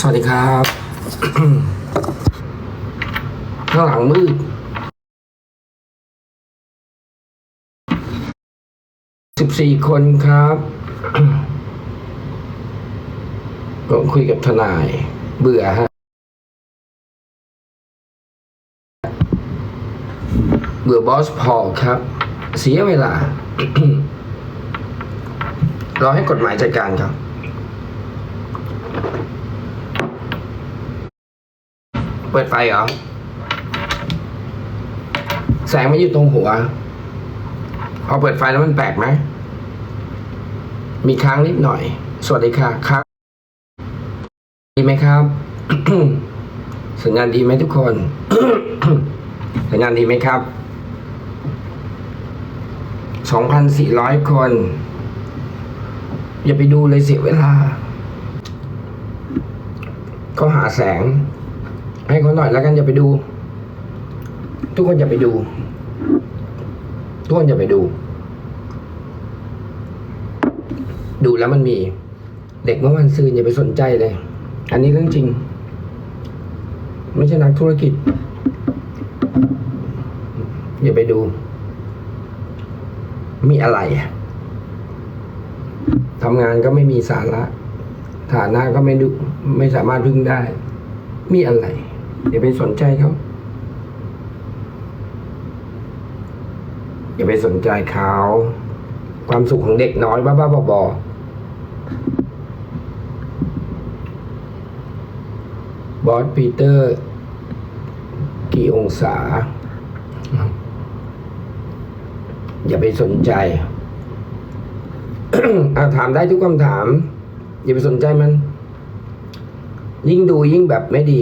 สวัสดีครับ ข้างหลังมืดสิบสี่คนครับผมคุยกับทนาย เบื่อฮะ เบื่อบอสพอครับ เสียเวลารอให้กฎหมายจัดการครับ เปิดไฟเหรอ แสงไมันอยู่ตรงหัว พอเปิดไฟแล้วมันแปลกไหม มีค้างนิดหน่อย สวัสดีค่ะค้างดีไหมครับ สัญญาณดีไหมทุกคน สัญญาณดีไหมครับสองพันสี่ร้อยคน อย่าไปดูเลยเสียเวลาเขาหาแสง ให้เขาหน่อยแล้วกันอย่าไปดู ทุกคนอย่าไปดู ทุกคนอย่าไปดู ดูแล้วมันมี เด็กเมื่อวันซืนอย่าไปสนใจเลย อันนี้เรื่องจริง ไม่ใช่นักธุรกิจ อย่าไปดู มีอะไรทำงานก็ไม่มีสาระ ฐานะก็ไม่ดู ไม่สามารถพึ่งได้ มีอะไร อย่าไปสนใจเขาอย่าไปสนใจเขา ความสุขของเด็กน้อยบ้าๆบอๆบอสปีเตอร์ กี่องศา อย่าไปสนใจอาถามได้ทุกคำถาม อย่าไปสนใจมัน ยิ่งดูยิ่งแบบไม่ดี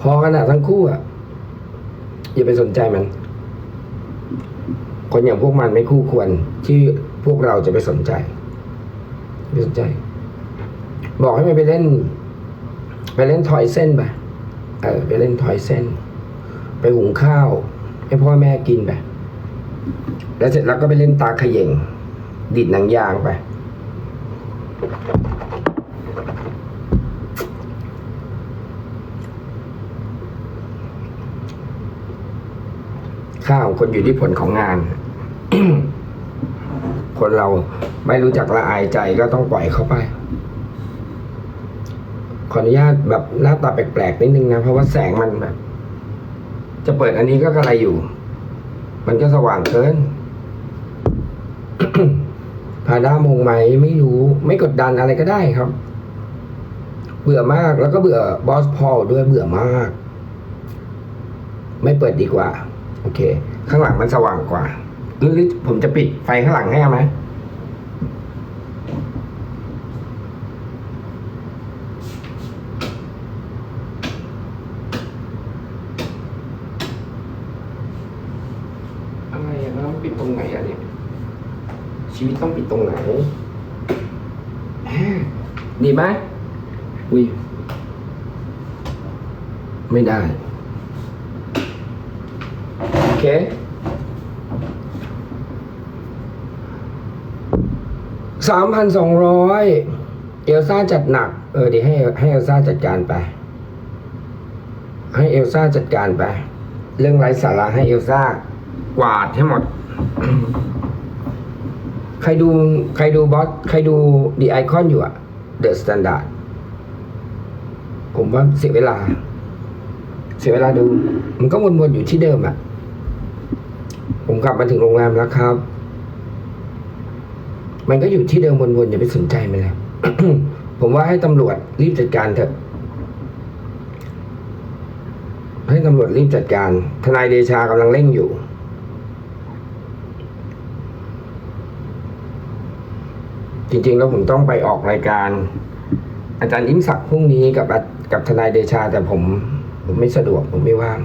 พอกันอะทั้งคู่อะอย่าไปสนใจมัน คนอย่างพวกมันไม่คู่ควร ที่พวกเราจะไปสนใจไม่สนใจ บอกให้มันไปเล่น ไปเล่นทอยเส้นไปเออไปเล่นทอยเส้น ไปหุงข้าว ให้พ่อแม่กินไปแล้วเสร็จแล้วก็ไปเล่นตาขย่งดิดหนังยางไป ข้าวคนอยู่ที่ผลของงาน คนเราไม่รู้จักละอายใจก็ต้องปล่อยเขาไป ขออนุญาตแบบหน้าตาแปลกๆนิดนึงนะ เพราะว่าแสงมันแบบ จะเปิดอันนี้ก็กระไรอยู่ มันก็สว่างเกินพาด้ามงไหมไม่รู้ ไม่กดดันอะไรก็ได้ครับ เบื่อมากแล้วก็เบื่อบอสพอลด้วยเบื่อมาก ไม่เปิดดีกว่า โอเค ข้างหลังมันสว่างกว่าหรืออผมจะปิดไฟข้างหลังให้ไหมอะไรอะแล้วปิดตรงไหนอะเนี่ยชีวิตต้องปิดตรงไหนดีไหมอุ้ยไม่ได้ โอเคสามพันสองร้อยเอลซ่าจัดหนัก เออเดี๋ยวให้ให้เอลซ่าจัดการไป ให้เอลซ่าจัดการไป เรื่องไร้สาระให้เอลซ่ากวาดให้หมด ใครดูใครดูบอสใครดูดีไอคอนอยู่อะเดอะสแตนดาร์ดผมว่าเสียเวลา เสียเวลาดู มันก็วนๆอยู่ที่เดิมอะ ผมกลับมาถึงโรงแรมแล้วครับ มันก็อยู่ที่เดิมวนๆอย่าไปสนใจมันเลยผมว่าให้ตำรวจรีบจัดการเถอะ ให้ตำรวจรีบจัดการ ทนายเดชากำลังเร่งอยู่ จริงๆแล้วผมต้องไปออกรายการ อาจารย์ยิ่งศักดิ์พรุ่งนี้กับกับทนายเดชาแต่ผม ผมไม่สะดวกผมไม่ว่าง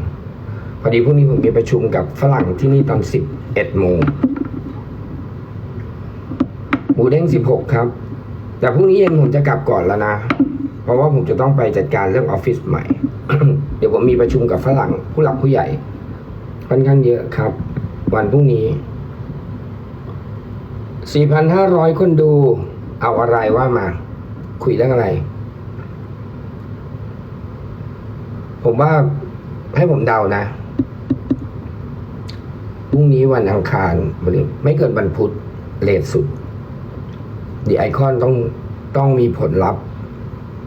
พอดีพรุ่งนี้ผมมีประชุมกับฝรั่งที่นี่ตอนสิบเอ็ดโมงหมูเด้งสิบหกครับ แต่พรุ่งนี้เย็นผมจะกลับก่อนแล้วนะ เพราะว่าผมจะต้องไปจัดการเรื่องออฟฟิศใหม่ เดี๋ยวผมมีประชุมกับฝรั่งผู้หลักผู้ใหญ่ค่อนข้างเยอะครับ วันพรุ่งนี้ 4,500 คนดู เอาอะไรว่ามา คุยเรื่องอะไร ผมว่าให้ผมเดานะ พรุ่งนี้วันอังคารไม่เกินวันพุธเลทสุดดีไอคอนต้องต้องมีผลลัพธ์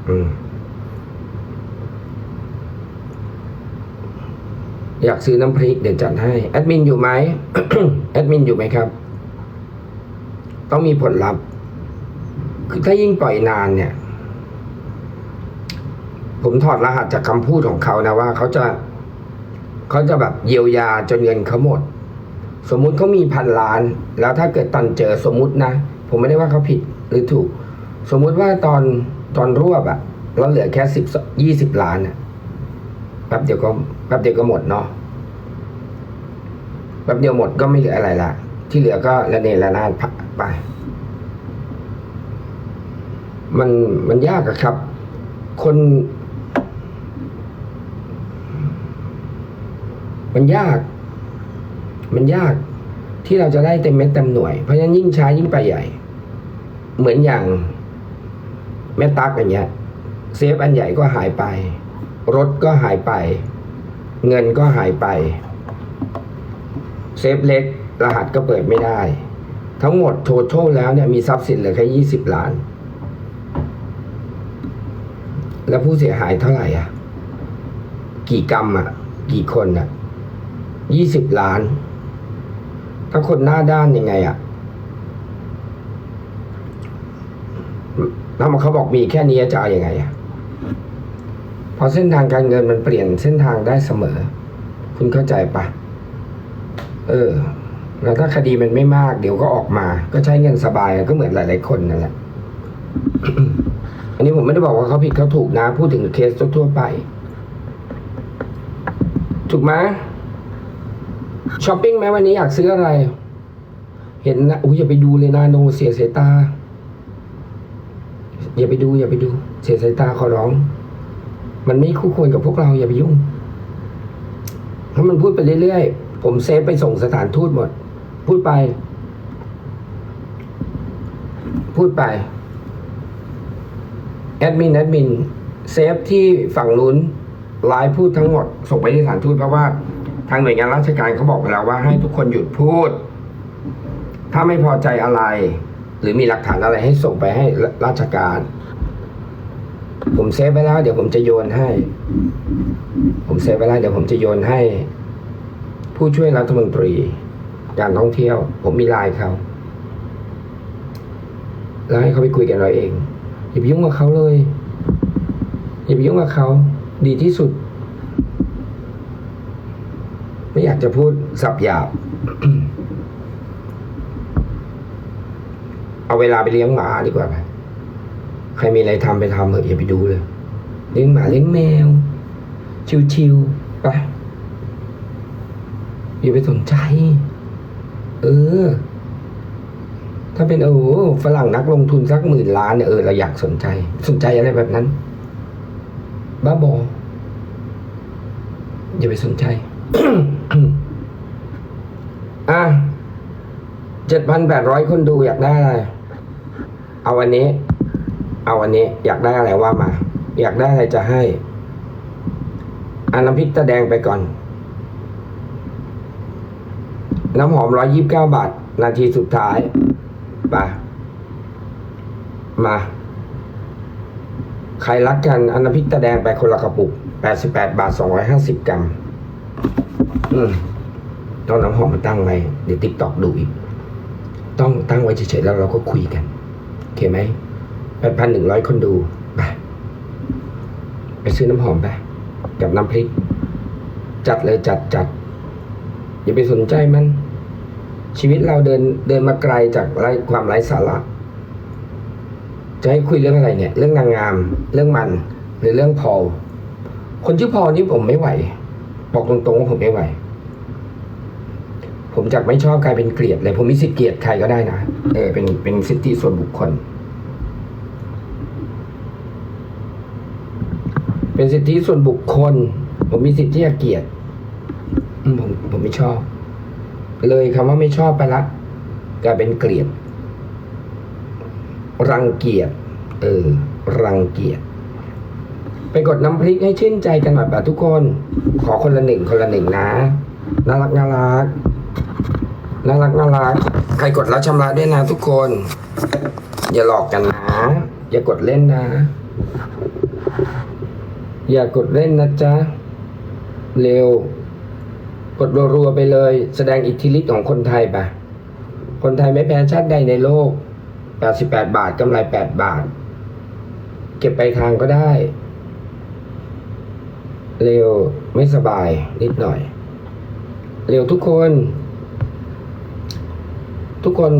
อืมอยากซื้อน้ำพริกเดี๋ยวจัดให้ แอดมินอยู่ไหมแอดมินอยู่ไหมครับ ต้องมีผลลัพธ์ คือถ้ายิ่งปล่อยนานเนี่ย ผมถอดรหัสจากคำพูดของเขานะว่าเขาจะ เขาจะแบบเยียวยาจนเงินเขาหมด สมมุติเขามีพันล้าน แล้วถ้าเกิดตอนเจอสมมุตินะ ผมไม่ได้ว่าเขาผิดหรือถูก สมมุติว่าตอนตอนรวบอะเราเหลือแค่สิบยี่สิบล้านอะแป๊บเดียวก็แป๊บเดียวก็หมดเนาะแป๊บเดียวหมดก็ไม่เหลืออะไรละที่เหลือก็ระเนระนาดไป มันมันยากอะครับ คน มันยาก มันยากที่เราจะได้เต็มเม็ดเต็มหน่วย เพราะฉะนั้นยิ่งช้ายิ่งไปใหญ่ เหมือนอย่างแม่ตักอย่างเงี้ยเซฟอันใหญ่ก็หายไป รถก็หายไป เงินก็หายไป เซฟเล็กรหัสก็เปิดไม่ได้ ทั้งหมดโททลแล้วเนี่ยมีทรัพย์สินเหลือแค่ยี่สิบล้าน แล้วผู้เสียหายเท่าไหร่อะ กี่กรรมอะ กี่คนอะยี่สิบล้าน ถ้าคนหน้าด้านยังไงอะแล้วมันเขาบอกมีแค่นี้จะเอาอยัางไงอะพราะเส้นทางการเงินมันเปลี่ยนเส้นทางได้เสมอ คุณเข้าใจปะเออ แล้วถ้าคดีมันไม่มาก เดี๋ยวก็ออกมา ก็ใช้เงินสบายก็เหมือนหลาย ๆ คนนั่นแหละอันนี้ผมไม่ได้บอกว่าเขาผิดเขาถูกนะ พูดถึงเคสทั่วๆไป ถูกไหม ช้อปปิ้งไหมวันนี้อยากซื้ออะไร เห็นนะอุ้ยอย่าไปดูเลยนาโนเสียสายตา อย่าไปดูอย่าไปดู เสียสายตาขอร้อง มันไม่คู่ควรกับพวกเราอย่าไปยุ่งถ้ามันพูดไปเรื่อยๆ ผมเซฟไปส่งสถานทูตหมด พูดไป พูดไป แอดมินแอดมินเซฟที่ฝั่งนู้นไลฟ์พูดทั้งหมด ส่งไปที่สถานทูตเพราะว่า ทางหน่วยงานราชการเขาบอกไปแล้วว่าให้ทุกคนหยุดพูด ถ้าไม่พอใจอะไร หรือมีหลักฐานอะไรให้ส่งไปให้ราชการ ผมเซฟไว้แล้ว เดี๋ยวผมจะโยนให้ ผมเซฟไว้แล้วเดี๋ยวผมจะโยนให้ ผู้ช่วยรัฐมนตรี การท่องเที่ยว ผมมีไลน์เขาแล้วให้เขาไปคุยกันเราเองอย่าไปยุ่งกับเขาเลยอย่าไปยุ่งกับเขาดีที่สุด ไม่อยากจะพูดสับหยาบ เอาเวลาไปเลี้ยงหมาดีกว่าไหมใครมีอะไรทำไปทำเถอะอย่าไปดูเลย เลี้ยงหมาเลี้ยงแมว ชิวๆไปอย่าไปสนใจ เออ ถ้าเป็นโอ้ฝรั่งนักลงทุนสักหมื่นล้านเนี่ยเออเราอยากสนใจ สนใจอะไรแบบนั้น บ้าบออย่าไปสนใจ อะเจ็ดพันแปดร้อยคนดูอยากได้อะไร เอาวันนี้ เอาวันนี้ อยากได้อะไรว่ามา อยากได้อะไรจะให้อันน้ำพริกตะแดงไปก่อน น้ำหอมร้อยยิบเก้าบาท นาทีสุดท้ายไปมา ใครรักกันอันน้ำพริกตะแดงไปคนละกระปุกแปดสิบแปดบาทสองร้อยห้าสิบกรัม อืมต้องน้ำหอมมาตั้งไว้เดี๋ยวติ๊กตอกดูอีก ต้องตั้งไว้เฉยๆแล้วเราก็คุยกันโอเคไหมแปดพันหนึ่งร้อยคนดูไปไปซื้อน้ำหอมไปกับน้ำพริก จัดเลยจัดจัดอย่าไปสนใจมัน ชีวิตเราเดินเดินมาไกลจากไร้ความไร้สาระจะให้คุยเรื่องอะไรเนี่ย เรื่องนางงาม เรื่องมัน หรือเรื่องพอลคนชื่อพอลนี่ผมไม่ไหว บอกตรงๆว่าผมไม่ไหว ผมจากไม่ชอบกลายเป็นเกลียดเลย ผมมีสิทธิ์เกลียดใครก็ได้นะ เออ เป็นเป็นสิทธิส่วนบุคคล เป็นสิทธิส่วนบุคคล ผมมีสิทธิ์ที่จะเกลียดผมผมไม่ชอบ เลยคำว่าไม่ชอบไปละกลายเป็นเกลียด รังเกียจเออ รังเกียจ ไปกดน้ำพริกให้ชื่นใจกันหน่อยแบบทุกคน ขอคนละหนึ่งคนละหนึ่งนะ น่ารักน่ารักน่ารักน่ารัก ใครกดแล้วชำระด้วยนะทุกคน อย่าหลอกกันนะ อย่ากดเล่นนะ อย่ากดเล่นนะจ๊ะ เร็ว กดรัวๆไปเลย แสดงอิทธิฤทธิ์ของคนไทยปะคนไทยไม่แพ้ชาติใดในโลก 88 บาทกำไร 8 บาท เก็บไปทางก็ได้ เร็วไม่สบายนิดหน่อย เร็วทุกคน ทุกคน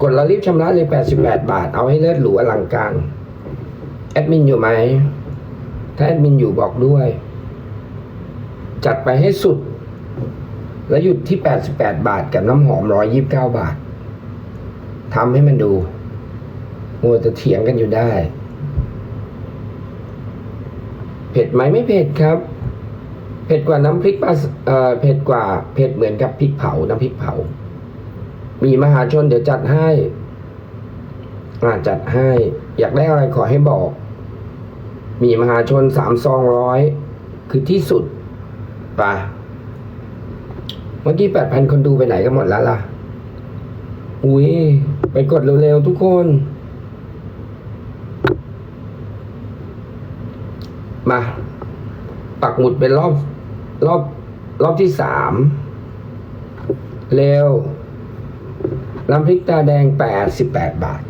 กดล้วรีบชำระเลย 88 บาท เอาให้เลิศหรูอลังการ แอดมินอยู่ไหม ถ้าแอดมินอยู่บอกด้วย จัดไปให้สุด แล้วหยุดที่ 88 บาทกับน้ำหอม 129 บาททำให้มันดูมัวจะเถียงกันอยู่ได้ เผ็ดไหมไม่เผ็ดครับ เผ็ดกว่าน้ำพริกปลาเออเผ็ดกว่า เผ็ดเหมือนกับพริกเผา น้ำพริกเผา มีมหาชนเดี๋ยวจัดให้อ่าจัดให้ อยากได้อะไรขอให้บอก มีมหาชนสามซองร้อย คือที่สุดปะเมื่อกี้แปดพันคนดูไปไหนกันหมดแล้วล่ะ อุ้ยไปกดเร็วๆทุกคน มา ปักหมุดเป็นรอบรอบรอบที่สามเร็วน้ำพริกตาแดงแปดสิบแปดบาท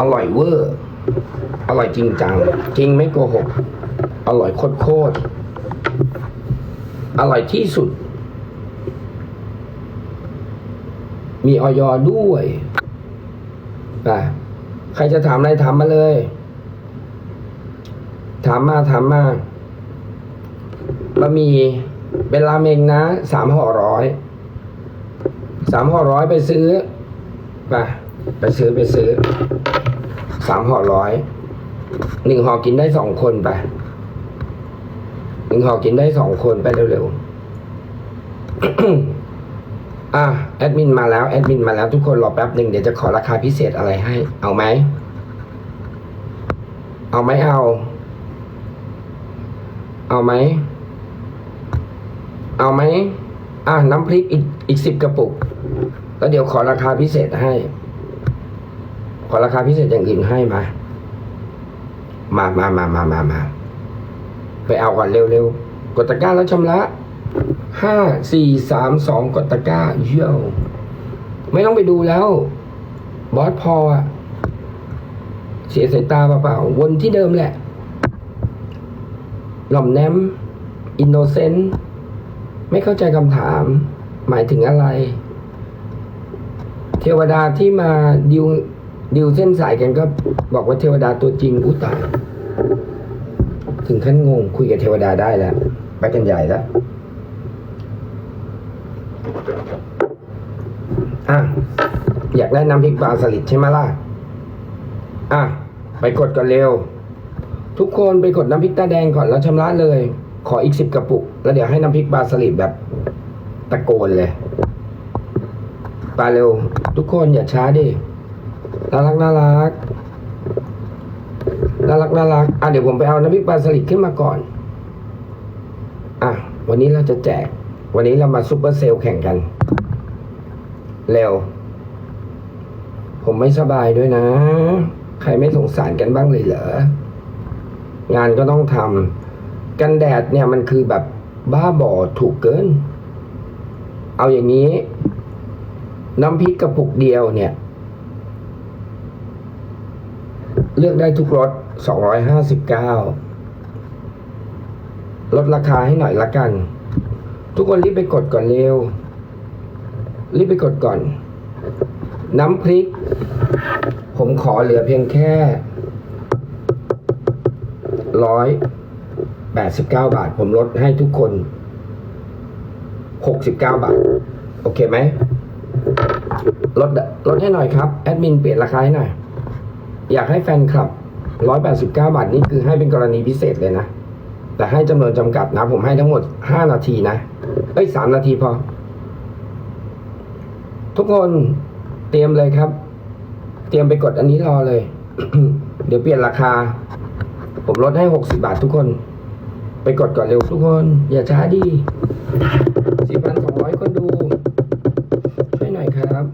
อร่อยเวอร์ อร่อยจริงจัง จริงไม่โกหก อร่อยโคตรโคตรอร่อยที่สุด มีออยอด้วย ใครจะถามอะไรถามมาเลย ถามมาถามมาบะหมี่เป็นราเมงนะสามห่อร้อยสามห่อร้อยไปซื้อไปไปซื้อไปซื้อสามห่อร้อยหนึ่งห่อกินได้สองคนไปหนึ่งห่อกินได้สองคนไปเร็วๆอะแอดมินมาแล้วแอดมินมาแล้วทุกคนรอแป๊บหนึ่งเดี๋ยวจะขอราคาพิเศษอะไรให้ เอาไหม เอาไหมเอา เอาไหม เอาไหม อะ น้ำพริกอีกอีกสิบกระปุก แล้วเดี๋ยวขอราคาพิเศษให้ ขอราคาพิเศษอย่างอื่นให้มา มามามามามามาไปเอาก่อนเร็วๆ กดตะกร้าแล้วชำระห้าสี่สามสองกดตะกร้าเยี่ยวไม่ต้องไปดูแล้ว บอสพออะเสียสายตาเปล่าๆวนที่เดิมแหละ หล่อมแนมอินโนเซนต์ไม่เข้าใจคำถาม หมายถึงอะไร เทวดาที่มาดิวดิวเส้นสายกันก็บอกว่าเทวดาตัวจริงอุ้ตายถึงขั้นงงคุยกับเทวดาได้แล้ว ไปกันใหญ่แล้วอะ อยากได้น้ำพริกปลาสลิดใช่ไหมล่ะ อะ ไปกดก่อนเร็ว ทุกคนไปกดน้ำพริกตาแดงก่อนแล้วชำระเลย ขออีกสิบกระปุก แล้วเดี๋ยวให้น้ำพริกปลาสลิดแบบตะโกนเลยปลาเร็ว ทุกคนอย่าช้าดิน่ารักน่ารักน่ารักน่ารัก อะเดี๋ยวผมไปเอาน้ำพริกปลาสลิดขึ้นมาก่อน อะ วันนี้เราจะแจก วันนี้เรามาซุปเปอร์เซลล์แข่งกัน เร็ว ผมไม่สบายด้วยนะ ใครไม่สงสารกันบ้างเลยเหรอ งานก็ต้องทำกันแดดเนี่ยมันคือแบบบ้าบอถูกเกิน เอาอย่างนี้ น้ำพริกกระปุกเดียวเนี่ย เลือกได้ทุกรส259ลดราคาให้หน่อยละกัน ทุกคนรีบไปกดก่อนเร็ว รีบไปกดก่อน น้ำพริก ผมขอเหลือเพียงแค่ ร้อยแปดสิบเก้าบาท ผมลดให้ทุกคนหกสิบเก้าบาท โอเคไหมลดลดให้หน่อยครับ แอดมินเปลี่ยนราคาให้หน่อย อยากให้แฟนคลับร้อยแปดสิบเก้าบาทนี่คือให้เป็นกรณีพิเศษเลยนะ แต่ให้จำนวนจำกัดนะ ผมให้ทั้งหมดห้านาทีนะเอ้ยสามนาทีพอ ทุกคนเตรียมเลยครับ เตรียมไปกดอันนี้รอเลย เดี๋ยวเปลี่ยนราคา ผมลดให้หกสิบาททุกคน ไปกดก่อนเร็วทุกคน อย่าช้าดิสี่พันสองร้อยคนดู ช่วยหน่อยครับ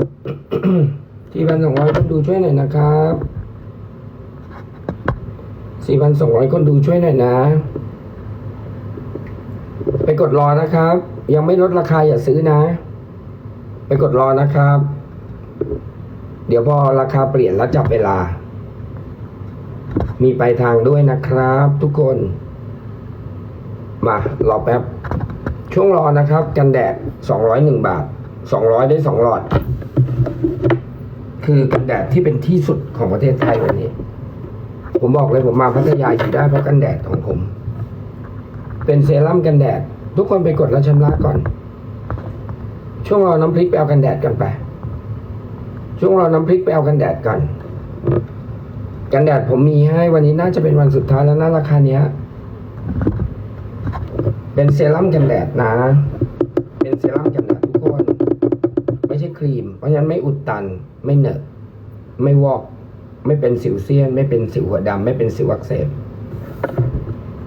สี่พันสองร้อยคนดูช่วยหน่อยนะครับสี่พันสองร้อยคนดูช่วยหน่อยนะ ไปกดรอนะครับ ยังไม่ลดราคาอย่าซื้อนะ ไปกดรอนะครับ เดี๋ยวพอราคาเปลี่ยนแล้วจับเวลา มีไปลายทางด้วยนะครับ ทุกคน มารอแป๊บ ช่วงรอนะครับ กันแดดสองร้อยหนึ่งบาทสองร้อยได้สองหลอด คือกันแดดที่เป็นที่สุดของประเทศไทยวันนี้ ผมบอกเลยผมมาพัทยาอยู่ได้เพราะกันแดดของผม เป็นเซรั่มกันแดด ทุกคนไปกดแล้วชำระก่อน ช่วงรอน้ำพริกไปเอากันแดดกันไป ช่วงรอน้ำพริกไปเอากันแดดก่อน กันแดดผมมีให้วันนี้น่าจะเป็นวันสุดท้ายแล้วนะราคาเนี้ย เป็นเซรั่มกันแดดนะ เป็นเซรั่มกันแดดทุกคน ไม่ใช่ครีม เพราะฉะนั้นไม่อุดตัน ไม่เหนอะไม่วอก ไม่เป็นสิวเซียน ไม่เป็นสิวหัวดำไม่เป็นสิวอักเสบ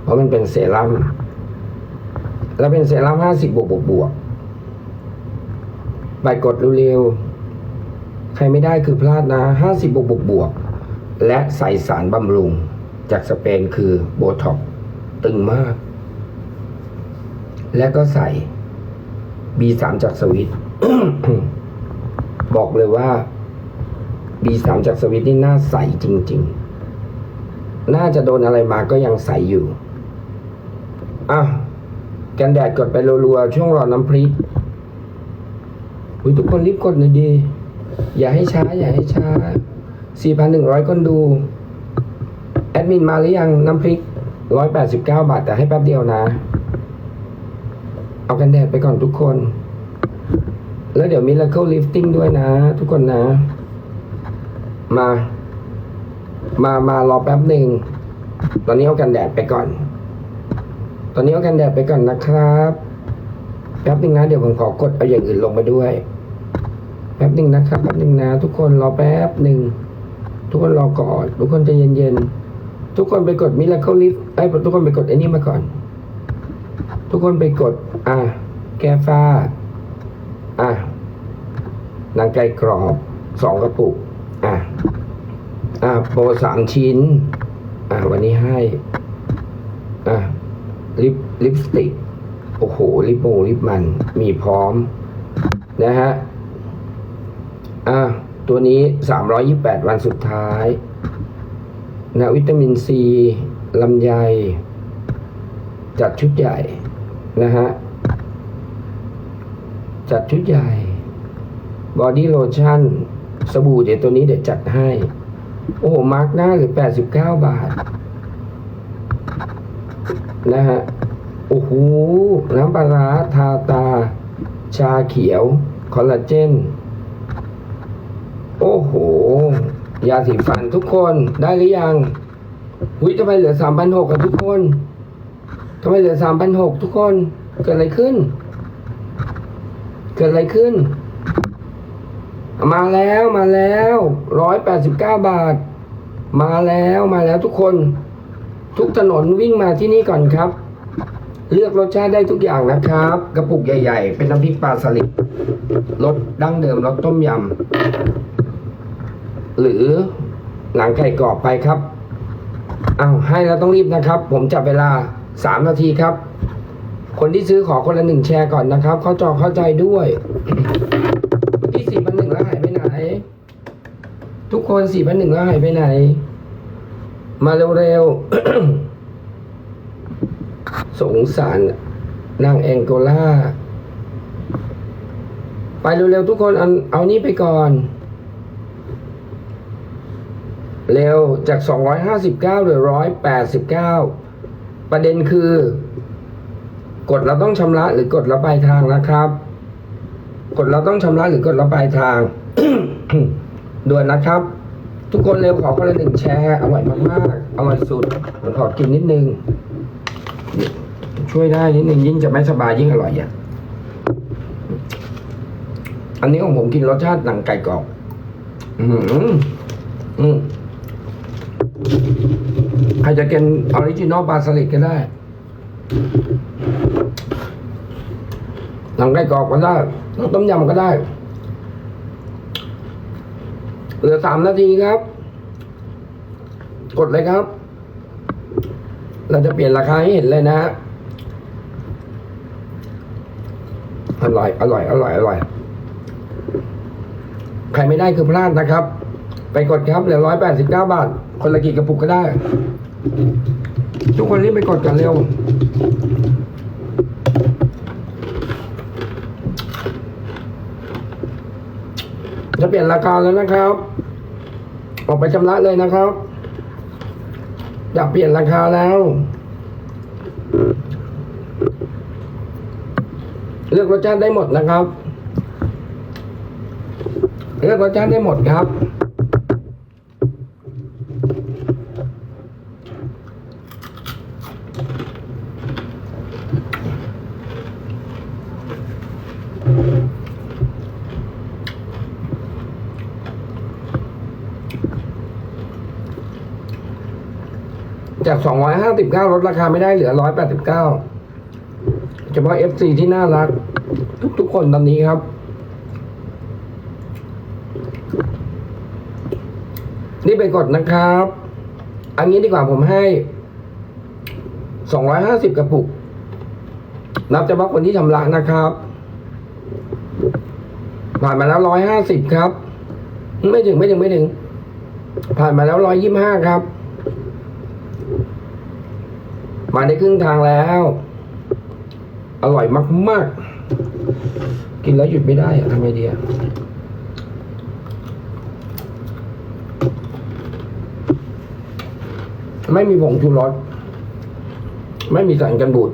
เพราะมันเป็นเซรั่ม แล้วเป็นเซรั่มห้าสิบบวกบวกบวกใบกดเร็วๆ ใครไม่ได้คือพลาดนะห้าสิบบวกบวกบวก และใส่สารบำรุง จากสเปนคือโบท็อกตึงมาก และก็ใส่ B3 จากสวิต บอกเลยว่า B3 จากสวิตนี่น่าใสจริง ๆ น่าจะโดนอะไรมาก็ยังใสอยู่อะกันแดดกดไปรัวๆช่วงรอน้ำพริกทุกคนรีบกดหน่อยดี อย่าให้ช้า อย่าให้ช้า 4,100 คนดู แอดมินมาหรือยังน้ำพริก 189 บาท แต่ให้แป๊บเดียวนะ เอากันแดดไปก่อนทุกคน แล้วเดี๋ยว Miracle Lifting ด้วยนะ ทุกคนนะ มา มามารอแป๊บหนึ่ง ตอนนี้เอากันแดดไปก่อน ตอนนี้เอากันแดดไปก่อนนะครับแป๊บหนึ่งนะเดี๋ยวผมขอกดเอาอย่างอื่นลงมาด้วย แป๊บหนึ่งนะครับแป๊บหนึ่งนะ ทุกคนรอแป๊บหนึ่ง ทุกคนรอก่อน ทุกคนใจเย็นๆ ทุกคนไปกด Miracle Lift ไอ้ทุกคนไปกดไอ้นี่มาก่อน ทุกคนไปกด อะ แก้ฟ้า อะนังไก่กรอบสองกระปุก อะ อะโปรสามชิ้น อะ วันนี้ให้ อะ ลิปลิปสติก โอ้โห ลิปโมลิปมัน มีพร้อม นะฮะ อะ ตัวนี้สามร้อยี่แปดวันสุดท้ายนะวิตามินซีลำไย จัดชุดใหญ่นะฮะ จัดชุดใหญ่ บอดี้โลชั่น สบู่เดี๋ยวตัวนี้เดี๋ยวจัดให้ โอ้โห มาร์กหน้าเหรือ 89 บาท นะฮะ โอ้โห น้ำปลาร้าทาตา ชาเขียว คอลลาเจน โอ้โห ยาสีฟันทุกคนได้หรือยังอุ้ยทำไมเหลือสามพันหกกันทุกคนทำไมเหลือสามพันหกทุกคน เกิดอะไรขึ้น เกิดอะไรขึ้น มาแล้วมาแล้วร้อยแปดสิบเก้าบาท มาแล้วมาแล้วทุกคน ทุกถนนวิ่งมาที่นี่ก่อนครับ เลือกรสชาติได้ทุกอย่างนะครับ กระปุกใหญ่ ๆ เป็นน้ำพริกปลาสลิดรสดั้งเดิมรสต้มยำ หรือหนังไก่กรอบไปครับอ้าวให้แล้วต้องรีบนะครับ ผมจับเวลาสามนาทีครับ คนที่ซื้อขอคนละหนึ่งแชร์ก่อนนะครับ เข้าจอเข้าใจด้วยเมื่สี่พันหนึ่งแล้วหายไปไหน ทุกคนสี่พันหนึ่งแล้วหายไปไหน มาเร็วๆ สงสารนางแองโกลา ไปเร็วๆ ทุกคนเอาเอานี่ไปก่อน เร็วจาก 259เหลือ189 ประเด็นคือ กดเราต้องชำระหรือกดเราปลายทางนะครับ กดเราต้องชำระหรือกดเราปลายทางด่วนนะครับ ทุกคนเร็วขอคนละหนึ่งแชร์อร่อยมากๆอร่อยสุดผมขอกินนิดนึง ช่วยได้นิดนึงยิ่งจะไม่สบายยิ่งอร่อยอะอันนี้ของผมกินรสชาติหนังไก่กรอบอืมอืม ใครจะกินออริจินอลปลาสลิดก็ได้หนังไก่กรอบก็ได้หนังต้มยำก็ได้ เหลือสามนาทีครับ กดเลยครับ เราจะเปลี่ยนราคาให้เห็นเลยนะฮะอร่อย อร่อย อร่อย อร่อย ใครไม่ได้คือพลาดนะครับ ไปกดครับเหลือร้อยแปดสิบเก้าบาท คนละกี่กระปุกก็ได้ ทุกคนรีบไปกดกันเร็ว จะเปลี่ยนราคาแล้วนะครับ ออกไปชำระเลยนะครับ อยากเปลี่ยนราคาแล้ว เลือกรสชาติได้หมดนะครับ เลือกรสชาติได้หมดครับ จาก 259 ลดราคาไม่ได้เหลือ 189 เฉพาะ FC ที่น่ารัก ทุกๆคนตอนนี้ครับ นี่ไปกดนะครับ อันนี้ดีกว่าผมให้ 250 กระปุก นับเฉพาะคนที่ชำระนะครับ ผ่านมาแล้ว 150 ครับ ไม่ถึงไม่ถึงไม่ถึง ผ่านมาแล้ว 125 ครับ มาได้ครึ่งทางแล้ว อร่อยมาก ๆ กินแล้วหยุดไม่ได้อะทำไงดีอะไม่มีผงชูรสไม่มีสารกันบูด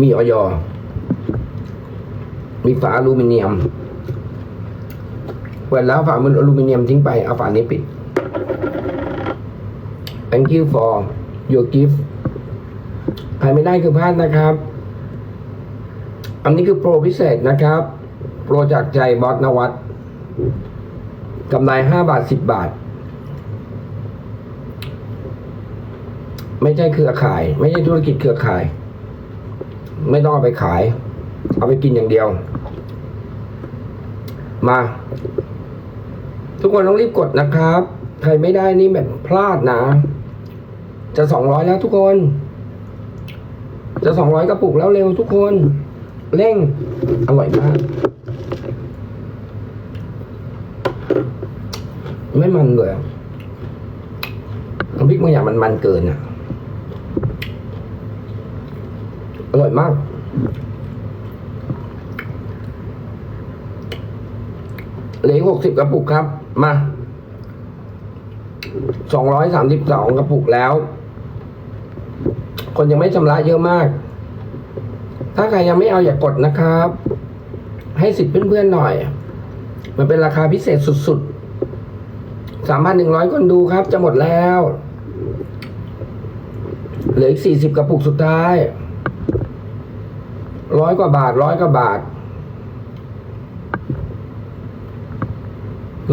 มีออยมีฝาอลูมิเนียม เปิดแล้วฝามันอลูมิเนียมทิ้งไป เอาฝานี้ปิด thank you for your gift ใครไม่ได้คือพลาดนะครับ อันนี้คือโปรพิเศษนะครับ โปรจากใจบอสนวัตกำไรห้าบาทสิบบาท ไม่ใช่เครือข่าย ไม่ใช่ธุรกิจเครือข่าย ไม่ต้องเอาไปขาย เอาไปกินอย่างเดียว มา ทุกคนต้องรีบกดนะครับ ใครไม่ได้นี่แบบพลาดนะ จะสองร้อยแล้วทุกคน จะสองร้อยกระปุกแล้วเร็วทุกคน เร่ง อร่อยมาก ไม่มันเลยอะน้ำพริกบางอย่างมันมันเกินอะ อร่อยมากเหลือหกสิบกระปุกครับ มาสองร้อยสามสิบสองกระปุกแล้ว คนยังไม่ชำระเยอะมาก ถ้าใครยังไม่เอาอย่ากดนะครับ ให้สิทธิ์เพื่อนๆหน่อย มันเป็นราคาพิเศษสุดๆสามพันหนึ่งร้อยคนดูครับ จะหมดแล้ว เหลืออีกสี่สิบกระปุกสุดท้าย ร้อยกว่าบาทร้อยกว่าบาท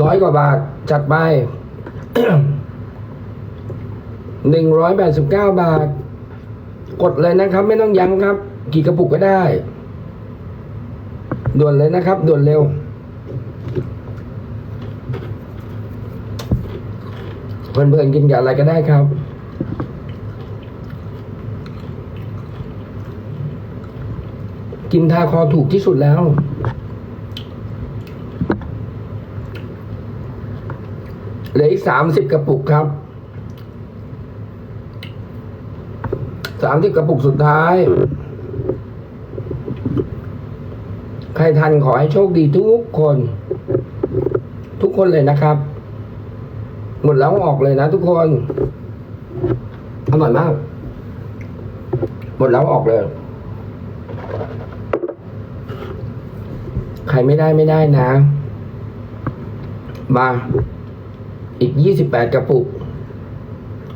ร้อยกว่าบาทจัดไปหนึ่งร้อยแปดสิบเก้าบาท กดเลยนะครับ ไม่ต้องย้ำครับ กี่กระปุกก็ได้ ด่วนเลยนะครับ ด่วนเร็ว เพื่อนๆกินกับอะไรก็ได้ครับกินทาคอถูกที่สุดแล้ว เหลืออีกสามสิบกระปุกครับ สามสิบกระปุกสุดท้าย ใครทันขอให้โชคดีทุกคน ทุกคนเลยนะครับ หมดแล้วออกเลยนะทุกคนอร่อยมาก หมดแล้วออกเลย ใครไม่ได้ไม่ได้นะ มา อีกยี่สิบแปดกระปุก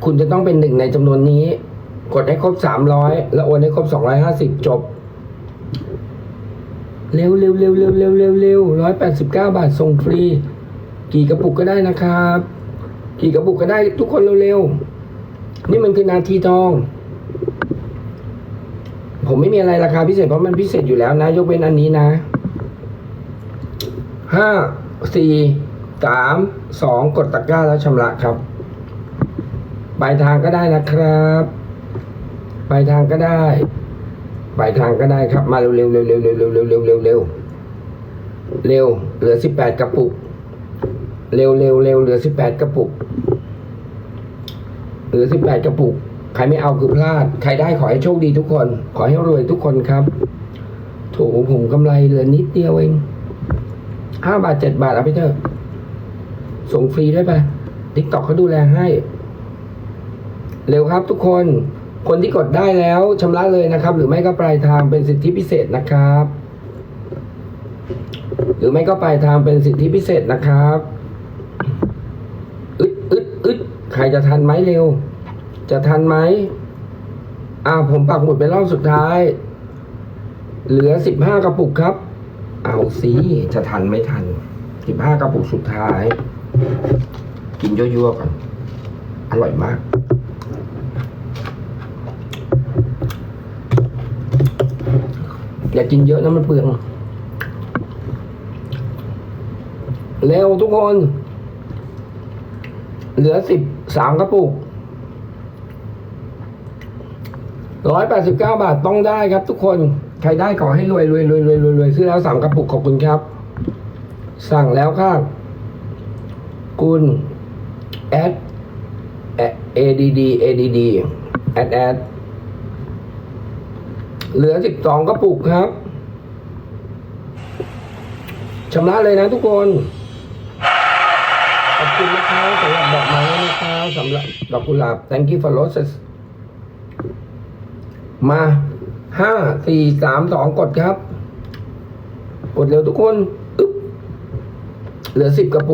คุณจะต้องเป็นหนึ่งในจำนวนนี้ กดให้ครบสามร้อยแล้วโอนให้ครบสองร้อยห้าสิบจบ เร็วเร็วเร็วเร็วเร็วเร็วเร็วร้อยแปดสิบเก้าบาทส่งฟรี กี่กระปุกก็ได้นะครับ กี่กระปุกก็ได้ทุกคนเร็วๆนี่มันคือนาทีทอง ผมไม่มีอะไรราคาพิเศษเพราะมันพิเศษอยู่แล้วนะ ยกเว้นอันนี้นะห้าสี่สามสองกดตะกร้าแล้วชำระครับปลายทางก็ได้นะครับ ลายทางก็ได้ปลายทางก็ได้ครับ มาเร็วๆเร็วเร็วเร็วเร็วเร็วเร็วเร็วเร็วเร็วเหลือสิบแปดกระปุก เร็วเร็วเร็วเหลือสิบแปดกระปุกเหลือสิบแปดกระปุก ใครไม่เอาคือพลาด ใครได้ขอให้โชคดีทุกคน ขอให้รวยทุกคนครับโถผมกำไรเหลือนิดเดียวเองห้าบาทเจ็ดบาทเอาไปเถอะส่งฟรีได้ปะทิกตอกเขาดูแลให้ เร็วครับทุกคน คนที่กดได้แล้วชำระเลยนะครับ หรือไม่ก็ปลายทางเป็นสิทธิพิเศษนะครับ หรือไม่ก็ปลายทางเป็นสิทธิพิเศษนะครับอึดอึดอึดใครจะทันไหมเร็ว จะทันไหมอ่าผมปักหมุดเป็นรอบสุดท้าย เหลือสิบห้ากระปุกครับ เอาสิจะทันไม่ทันสิบห้ากระปุกสุดท้าย กินยั่วๆก่อนอร่อยมาก อย่ากินเยอะนะมันเปลืองเร็วทุกคน เหลือสิบสามกระปุกร้อยแปดสิบเก้าบาทต้องได้ครับทุกคน ใครได้ขอให้รวยรวยรวยรวยรวยรวยซื้อแล้วสามกระปุกขอบคุณครับ สั่งแล้วค่ะคุณแอด add add add add เหลือสิบสองกระปุกครับชำระเลยนะทุกคน ขอบคุณนะครับสำหรับดอกไม้นะครับสำหรับดอกกุหลาบ thank you for roses มาห้าสี่สามสองกดครับ กดเร็วทุกคน เหลือสิบกระปุก